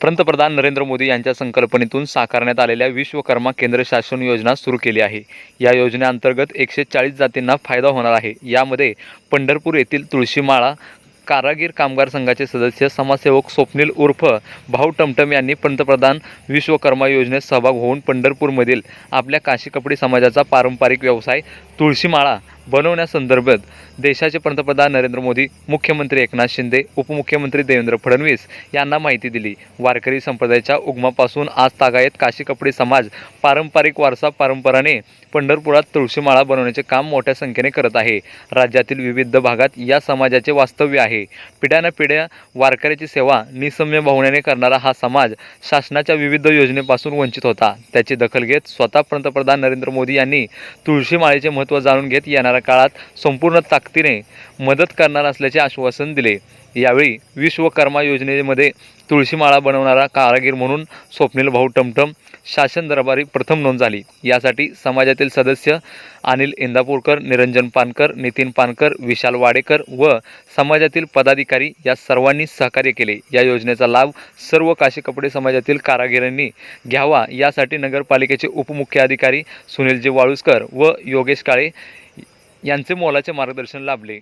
पंतप्रधान नरेंद्र मोदी यांच्या संकल्पनेतून साकारण्यात आलेल्या विश्वकर्मा केंद्र शासन योजना सुरू केली आहे. या योजनेअंतर्गत एकशे चाळीस जातींना फायदा होणार आहे. यामध्ये पंढरपूर येथील तुळशीमाळा कारागीर कामगार संघाचे सदस्य समाजसेवक स्वप्नील उर्फ भाऊ टमटम यांनी पंतप्रधान विश्वकर्मा योजनेत सहभाग होऊन पंढरपूरमधील आपल्या काशी कपडे समाजाचा पारंपरिक व्यवसाय तुळशीमाळा बनवण्यासंदर्भात देशाचे पंतप्रधान नरेंद्र मोदी मुख्यमंत्री एकनाथ शिंदे उपमुख्यमंत्री देवेंद्र फडणवीस यांना माहिती दिली. वारकरी संप्रदायाच्या उगमापासून आज तागायत काशी कपडे समाज पारंपरिक वारसा परंपराने पंढरपुरात तुळशीमाळा बनवण्याचे काम मोठ्या संख्येने करत आहे. राज्यातील विविध भागात या समाजाचे वास्तव्य आहे. पिढ्यानपिढ्या वारकऱ्याची सेवा निसम्य भावनेने करणारा हा समाज शासनाच्या विविध योजनेपासून वंचित होता. त्याची दखल घेत स्वतः पंतप्रधान नरेंद्र मोदी यांनी तुळशीमाळेचे महत्त्व जाणून घेत येणारा काळात संपूर्ण ताकदीने मदत करणार असल्याचे आश्वासन दिले. यावेळी विश्वकर्मा योजनेमध्ये तुळशीमाळा बनवणारा कारागीर म्हणून स्वप्नील भाऊ टमटम शासन दरबारी प्रथम नोंद झाली. यासाठी समाजातील सदस्य अनिल इंदापूरकर निरंजन पानकर नितीन पानकर विशाल वाडेकर व समाजातील पदाधिकारी या सर्वांनी सहकार्य केले. या योजनेचा लाभ सर्व काशी कपडे समाजातील कारागिरांनी घ्यावा यासाठी नगरपालिकेचे उपमुख्य अधिकारी सुनीलजी वाळुसकर व योगेश काळे यांचे मोलाचे मार्गदर्शन लाभले.